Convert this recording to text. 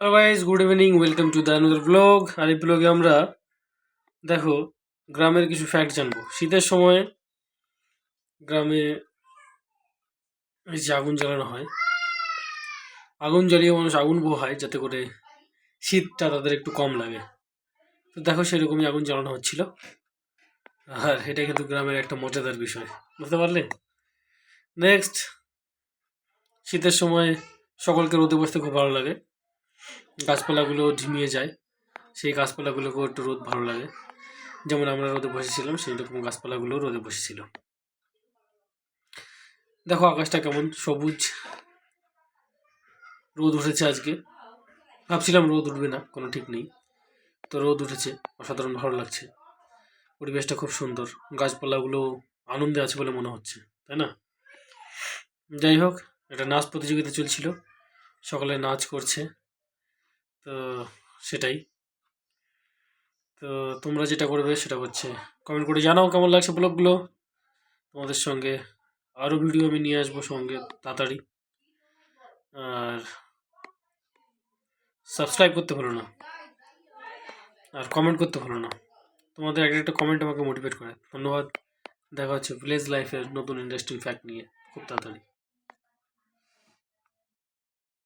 Hello guys good evening welcome to the another blog আর এই ব্লগে আমরা, দেখো, গ্রামের কিছু ফ্যাক্ট জানব। শীতের সময় গ্রামে এই যে আগুন জ্বালানো হয়, আগুন জ্বালিয়ে মানুষ আগুন পোহায় যাতে করে শীতটা তাদের একটু কম লাগে। তো দেখো, সেরকমই আগুন জ্বালানো হচ্ছিল। আর এটা কিন্তু গ্রামের একটা মজাদার বিষয়, বুঝতে পারলে? নেক্সট শীতের সময় সকলকে রোদে বসতে খুব ভালো লাগে। গাছপালাগুলো ঝিমিয়ে যায়, সেই গাছপালাগুলোকেও একটু রোদ ভালো লাগে। যেমন আমরা রোদে বসেছিলাম সেই রকম গাছপালাগুলো রোদে বসেছিল। দেখো আকাশটা কেমন সবুজ। রোদ উঠেছে আজকে। ভাবছিলাম রোদ উঠবে না, কোনো ঠিক নেই। তো রোদ উঠেছে, অসাধারণ ভালো লাগছে। পরিবেশটা খুব সুন্দর। গাছপালাগুলো আনন্দে আছে বলে মনে হচ্ছে, তাই না? যাই হোক, একটা নাচ প্রতিযোগিতা চলছিল। সকলে নাচ করছে। তো সেটাই। তো তোমরা যেটা করবে সেটা হচ্ছে কমেন্ট করে জানাও কেমন লাগছে ব্লগগুলো। তোমাদের সঙ্গে আরও ভিডিও আমি নিয়ে আসব সঙ্গে তাড়াতাড়ি। আর সাবস্ক্রাইব করতে ভুলো না। আর কমেন্ট করতে ভুলো না। তোমাদের একটা একটা কমেন্ট আমাকে মোটিভেট করে। ধন্যবাদ। দেখা হচ্ছে ভিলেজ লাইফের নতুন ইন্ডাস্ট্রি ফ্যাক্ট নিয়ে। খুব তাড়াতাড়ি।